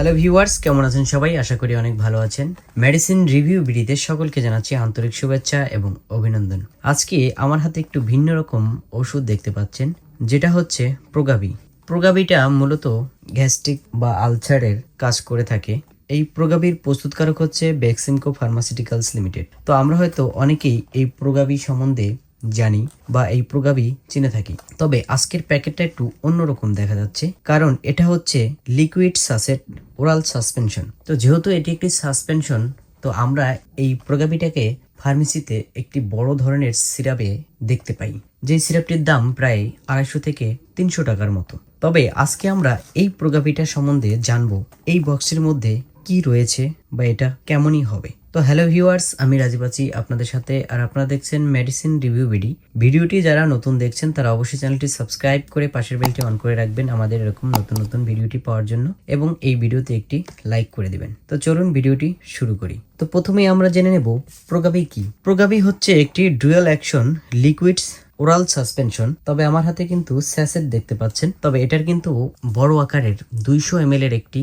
Hello viewers কেমন আছেন সবাই? আশা করি অনেক ভালো আছেন। মেডিসিন রিভিউ বিডিতে সকলকে জানাচ্ছি আন্তরিক শুভেচ্ছা এবং অভিনন্দন। আজকে আমার হাতে একটু ভিন্ন রকম ওষুধ দেখতে পাচ্ছেন, যেটা হচ্ছে প্রোগাবি প্রোগাবিটা মূলত গ্যাস্ট্রিক বা আলসারের কাজ করে থাকে। এই প্রোগাবির প্রস্তুতকারক হচ্ছে বেক্সিমকো ফার্মাসিউটিক্যালস লিমিটেড তো আমরা হয়তো অনেকেই এই প্রোগাবি সম্বন্ধে জানি বা এই প্রোগাবি চিনে থাকি। তবে আজকের প্যাকেটটা একটু অন্যরকম দেখা যাচ্ছে, কারণ এটা হচ্ছে লিকুইড সাসেট ওরাল সাসপেনশন। তো যেহেতু এটি একটি সাসপেনশন, তো আমরা এই প্রোগাবিটাকে ফার্মেসিতে একটি বড় ধরনের সিরাপে দেখতে পাই যে সিরাপটির দাম প্রায় আড়াইশো থেকে তিনশো টাকার মতো। তবে আজকে আমরা এই প্রোগাবিটা সম্বন্ধে জানব, এই বক্সের মধ্যে কি রয়েছে বা এটা কেমনই হবে। তো হ্যালো ভিউয়ার্স আমি রাজীব আছি আপনাদের সাথে, আর আপনারা দেখছেন মেডিসিন রিভিউ ভিডি ভিডিওটি যারা নতুন দেখছেন, তারা অবশ্যই চ্যানেলটি সাবস্ক্রাইব করে পাশের বেলটি অন করে রাখবেন আমাদের এরকম নতুন নতুন ভিডিওটি পাওয়ার জন্য, এবং এই ভিডিওতে একটি লাইক করে দিবেন। তো চলুন ভিডিওটি শুরু করি। তো প্রথমেই আমরা জেনে নেব প্রোগাবি কি? প্রোগাবি হচ্ছে একটি dual action liquids oral suspension তবে আমার হাতে কিন্তু স্যাসেট দেখতে পাচ্ছেন, তবে এটার কিন্তু বড় আকারের দুইশো এম এর একটি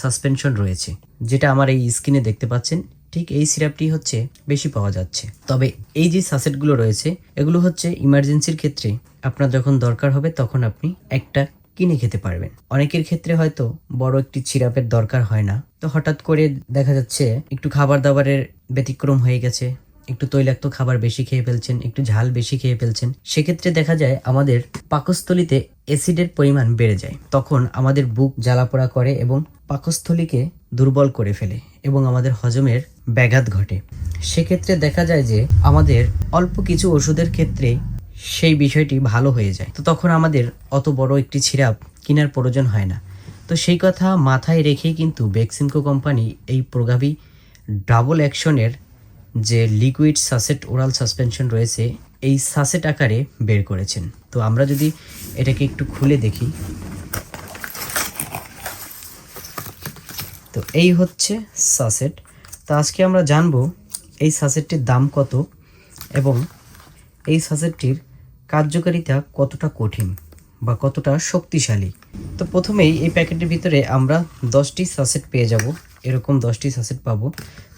সাসপেনশন রয়েছে, যেটা আমার এই স্কিনে দেখতে পাচ্ছেন। ঠিক এই সিরাপটি হচ্ছে বেশি পাওয়া যাচ্ছে। তবে এই যে সাসেটগুলো রয়েছে, এগুলো হচ্ছে ইমার্জেন্সির ক্ষেত্রে আপনার যখন দরকার হবে তখন আপনি একটা কিনে খেতে পারবেন। অনেকের ক্ষেত্রে হয়তো বড় একটি সিরাপের দরকার হয় না। তো হঠাৎ করে দেখা যাচ্ছে একটু খাবার দাবারের ব্যতিক্রম হয়ে গেছে, একটু তৈলাক্ত খাবার বেশি খেয়ে ফেলছেন, একটু ঝাল বেশি খেয়ে ফেলছেন। সেক্ষেত্রে দেখা যায় আমাদের পাকস্থলিতে অ্যাসিডের পরিমাণ বেড়ে যায়। তখন আমাদের বুক জ্বালাপোড়া করে এবং পাকস্থলীকে দুর্বল করে ফেলে এবং আমাদের হজমের ব্যাঘাত ঘটে। সেক্ষেত্রে দেখা যায় যে আমাদের অল্প কিছু ওষুধের ক্ষেত্রে সেই বিষয়টি ভালো হয়ে যায়। তো তখন আমাদের অত বড় একটি সিরাপ কেনার প্রয়োজন হয় না। তো সেই কথা মাথায় রেখেই কিন্তু বেক্সিমকো কোম্পানি এই প্রগাবি ডাবল অ্যাকশনের যে লিকুইড সাসেট ওরাল সাসপেনশন রয়েছে, এই সাসেট আকারে বের করেছেন। তো আমরা যদি এটাকে একটু খুলে দেখি। তো এই হচ্ছে সাসেট। তো আজকে আমরা জানব এই সাসেটটির দাম কত এবং এই সাসেটটির কার্যকারিতা কতটা কঠিন বা কতটা শক্তিশালী। তো প্রথমেই এই প্যাকেটের ভিতরে আমরা দশটি সাসেট পেয়ে যাব। এরকম দশটি সাসেট পাবো।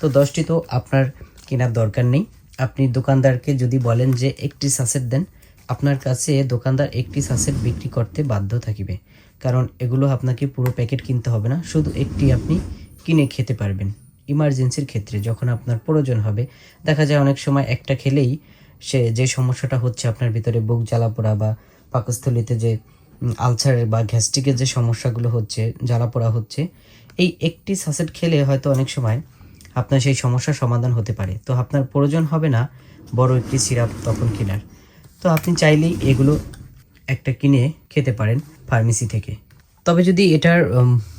তো দশটি তো আপনার কেনার দরকার নেই। আপনি দোকানদারকে যদি বলেন যে একটি সাসেট দেন, আপনার কাছে দোকানদার একটি সাসেট বিক্রি করতে বাধ্য থাকিবে। কারণ এগুলো আপনাকে পুরো প্যাকেট কিনতে হবে না, শুধু একটি আপনি কিনে খেতে পারবেন। ইমার্জেন্সির ক্ষেত্রে যখন আপনার প্রয়োজন হবে, দেখা যায় অনেক সময় একটা খেলেই সে যে সমস্যাটা হচ্ছে আপনার ভিতরে বুক জ্বালা পোড়া বা পাকস্থলিতে যে আলসারের বা গ্যাস্ট্রিকের যে সমস্যাগুলো হচ্ছে, জ্বালা পোড়া হচ্ছে, এই একটি সাসেট খেলে হয়তো অনেক সময় আপনার সেই সমস্যার সমাধান হতে পারে। তো আপনার প্রয়োজন হবে না বড় একটি সিরাপ তখন কেনার। তো আপনি চাইলেই এগুলো একটা কিনে খেতে পারেন ফার্মেসি থেকে। তবে যদি এটার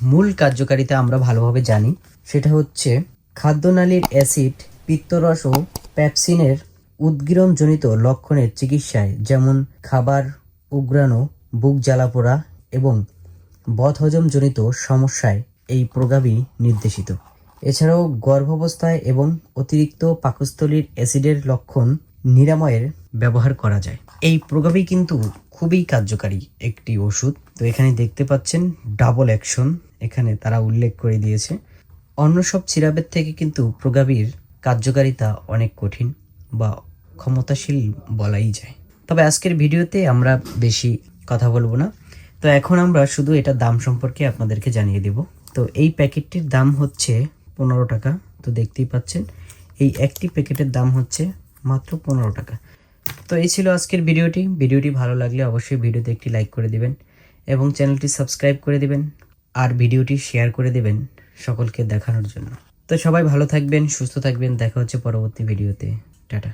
মূল কার্যকারিতা আমরা ভালোভাবে জানি, সেটা হচ্ছে খাদ্যনালীর অ্যাসিড, পিত্তরস ও প্যাপসিনের উদ্গীরণজনিত লক্ষণের চিকিৎসায়, যেমন খাবার উগ্রানো বুক জ্বালাপোড়া এবং বদহজমজনিত সমস্যায় এই প্রগাবী নির্দেশিত। এছাড়াও গর্ভাবস্থায় এবং অতিরিক্ত পাকস্থলীর অ্যাসিডের লক্ষণ নিরাময়ের ব্যবহার করা যায়। এই প্রগাবী কিন্তু খুবই কার্যকারী একটি ওষুধ। তো এখানে দেখতে পাচ্ছেন ডাবল অ্যাকশন এখানে তারা উল্লেখ করে দিয়েছে। অন্য সব সিরাপের থেকে কিন্তু প্রগাবীর কার্যকারিতা অনেক কঠিন বা ক্ষমতাশীল বলাই যায়। তবে আজকের ভিডিওতে আমরা বেশি কথা বলব না। তো এখন আমরা শুধু এটা দাম সম্পর্কে আপনাদেরকে জানিয়ে দেব। তো এই প্যাকেটটির দাম হচ্ছে পনেরো টাকা। তো দেখতেই পাচ্ছেন, এই একটি প্যাকেটের দাম হচ্ছে মাত্র পনেরো টাকা। তো এই ছিল আজকের ভিডিওটি। ভিডিওটি ভালো লাগলে অবশ্যই ভিডিওতে একটি লাইক করে দিবেন এবং চ্যানেলটি সাবস্ক্রাইব করে দেবেন আর ভিডিওটি শেয়ার করে দেবেন সকলকে দেখানোর জন্য। তো সবাই ভালো থাকবেন, সুস্থ থাকবেন। দেখা হচ্ছে পরবর্তী ভিডিওতে। টাটা।